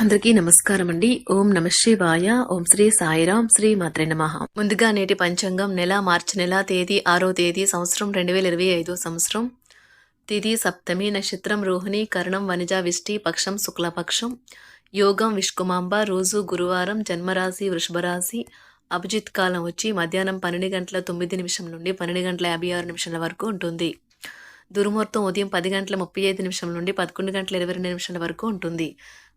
అందరికీ నమస్కారం అండి ఓం నమ శివాయ. ఓం శ్రీ సాయిరాం శ్రీ మాత్రే నమ. ముందుగా నేటి పంచాంగం నెల మార్చి నెల తేదీ ఆరో తేదీ సంవత్సరం రెండు వేల ఇరవై ఐదో సంవత్సరం. తిథి సప్తమి నక్షత్రం రోహిణి కరణం వనిజ విష్టి పక్షం శుక్లపక్షం. యోగం విష్కుమాంబ రోజు గురువారం జన్మరాశి వృషభరాశి. అభిజిత్ కాలం వచ్చి మధ్యాహ్నం పన్నెండు గంటల తొమ్మిది నిమిషం నుండి పన్నెండు గంటల యాభై ఆరు నిమిషాల వరకు ఉంటుంది. దుర్ముహూర్తం ఉదయం పది గంటల ముప్పై ఐదు నిమిషం నుండి పదకొండు గంటల ఇరవై రెండు నిమిషాల వరకు ఉంటుంది.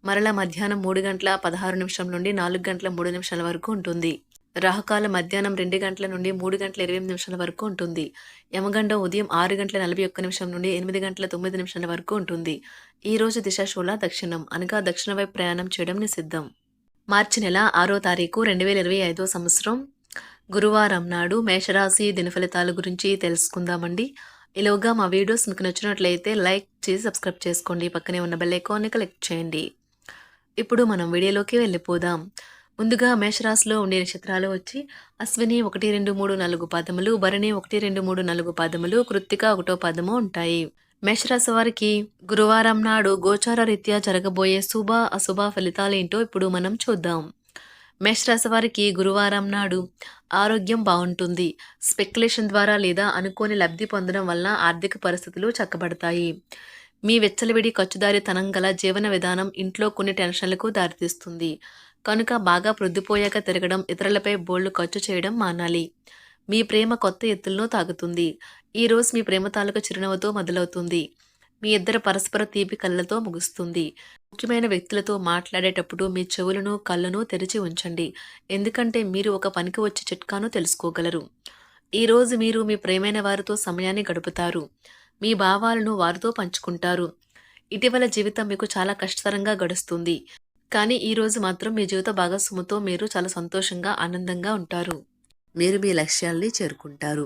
మరలా మధ్యాహ్నం మూడు గంటల పదహారు నిమిషం నుండి నాలుగు గంటల మూడు నిమిషాల వరకు ఉంటుంది. రాహుకాల మధ్యాహ్నం రెండు గంటల నుండి మూడు గంటల ఇరవై ఎనిమిది నిమిషాల వరకు ఉంటుంది. యమగండ ఉదయం ఆరు గంటల నలభై ఒక్క నిమిషం నుండి ఎనిమిది గంటల తొమ్మిది నిమిషాల వరకు ఉంటుంది. ఈ రోజు దిశాశూల దక్షిణం అనగా దక్షిణ వైపు ప్రయాణం చేయడం నిషిద్ధం. మార్చి నెల ఆరో తారీఖు రెండు వేల ఇరవై ఐదో సంవత్సరం. గురువారం నాడు మేషరాశి దినఫలితాల గురించి తెలుసుకుందామండి. ఈలోగా మా వీడియోస్ మీకు నచ్చినట్లయితే లైక్ చేసి సబ్స్క్రైబ్ చేసుకోండి. పక్కనే ఉన్న బెల్ ఐకాన్ని క్లిక్ చేయండి. ఇప్పుడు మనం వీడియోలోకి వెళ్ళిపోదాం. ముందుగా మేషరాశిలో ఉండే నక్షత్రాలు వచ్చి అశ్విని ఒకటి రెండు మూడు నాలుగు పాదములు భరణి ఒకటి రెండు మూడు నాలుగు పాదములు కృత్తిక ఒకటో పాదము ఉంటాయి. మేషరాశి వారికి గురువారం నాడు గోచార రీత్యా జరగబోయే శుభ అశుభ ఫలితాలేంటో ఇప్పుడు మనం చూద్దాం. మేషరాశి వారికి గురువారం నాడు ఆరోగ్యం బాగుంటుంది. స్పెక్యులేషన్ ద్వారా లేదా అనుకోని లబ్ధి పొందడం వలన ఆర్థిక పరిస్థితులు చక్కబడతాయి. మీ వెచ్చలవిడి ఖర్చుదారితనం గల జీవన విధానం ఇంట్లో కొన్ని టెన్షన్లకు దారితీస్తుంది. కనుక బాగా ప్రొద్దుపోయాక తిరగడం ఇతరులపై బోళ్ళు ఖర్చు చేయడం మానాలి. మీ ప్రేమ కొత్త ఎత్తులను తాగుతుంది. ఈ రోజు మీ ప్రేమ తాలూకు చిరునవ్వుతో మొదలవుతుంది. మీ ఇద్దరు పరస్పర తీపి కళ్ళతో ముగుస్తుంది. ముఖ్యమైన వ్యక్తులతో మాట్లాడేటప్పుడు మీ చెవులను కళ్ళను తెరిచి ఉంచండి. ఎందుకంటే మీరు ఒక పనికి వచ్చే చిట్కాను తెలుసుకోగలరు. ఈ రోజు మీరు మీ ప్రేమైన వారితో సమయాన్ని గడుపుతారు. మీ భావాలను వారితో పంచుకుంటారు. ఇటీవల జీవితం మీకు చాలా కష్టతరంగా గడుస్తుంది. కానీ ఈరోజు మాత్రం మీ జీవిత భాగస్వామితో మీరు చాలా సంతోషంగా ఆనందంగా ఉంటారు. మీరు మీ లక్ష్యాల్ని చేరుకుంటారు.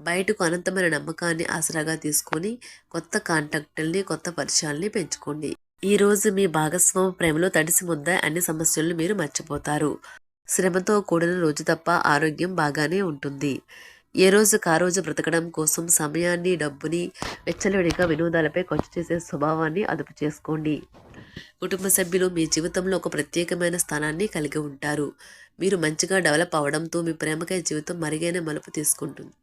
బయటకు అనంతమైన నమ్మకాన్ని ఆసరాగా తీసుకొని కొత్త కాంటాక్టుల్ని కొత్త పరిచయాల్ని పెంచుకోండి. ఈ రోజు మీ భాగస్వామి ప్రేమలో తడిసి ముద్ద అన్ని సమస్యలను మీరు మర్చిపోతారు. శ్రమతో కూడిన రోజు తప్ప ఆరోగ్యం బాగానే ఉంటుంది. ఏ రోజు కా రోజు బ్రతకడం కోసం సమయాన్ని డబ్బుని వెచ్చలవిడిగా వినోదాలపై ఖర్చు చేసే స్వభావాన్ని అదుపు చేసుకోండి. కుటుంబ సభ్యులు మీ జీవితంలో ఒక ప్రత్యేకమైన స్థానాన్ని కలిగి ఉంటారు. మీరు మంచిగా డెవలప్ అవడంతో మీ ప్రేమకాయ జీవితం మరుగైన మలుపు తీసుకుంటుంది.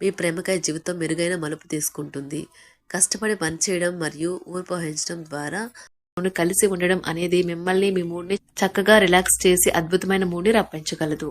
మీ ప్రేమకై జీవితం మెరుగైన మలుపు తీసుకుంటుంది. కష్టపడి పనిచేయడం మరియు ఊర్పు వహించడం ద్వారా అవును కలిసి ఉండడం అనేది మిమ్మల్ని మీ మూడ్ని చక్కగా రిలాక్స్ చేసి అద్భుతమైన మూడ్ని రప్పించగలదు.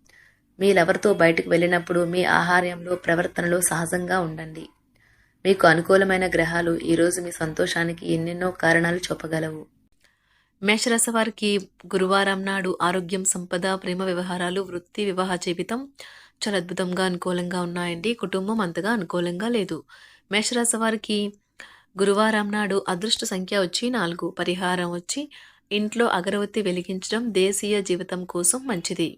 మీ లవర్తో బయటకు వెళ్ళినప్పుడు మీ ఆహార్యంలో ప్రవర్తనలో సహజంగా ఉండండి. మీకు అనుకూలమైన గ్రహాలు ఈరోజు మీ సంతోషానికి ఎన్నెన్నో కారణాలు చూపగలవు. మేషరాశి వారికి గురువారం నాడు ఆరోగ్యం సంపద ప్రేమ వ్యవహారాలు వృత్తి వివాహ జీవితం చాలా అద్భుతంగా అనుకూలంగా ఉన్నాయండి. కుటుంబం అంతగా అనుకూలంగా లేదు. మేషరాశి వారికి గురువారం నాడు అదృష్ట సంఖ్య వచ్చి నాలుగు పరిహారం వచ్చి ఇంట్లో అగరవత్తి వెలిగించడం దేశీయ జీవితం కోసం మంచిది.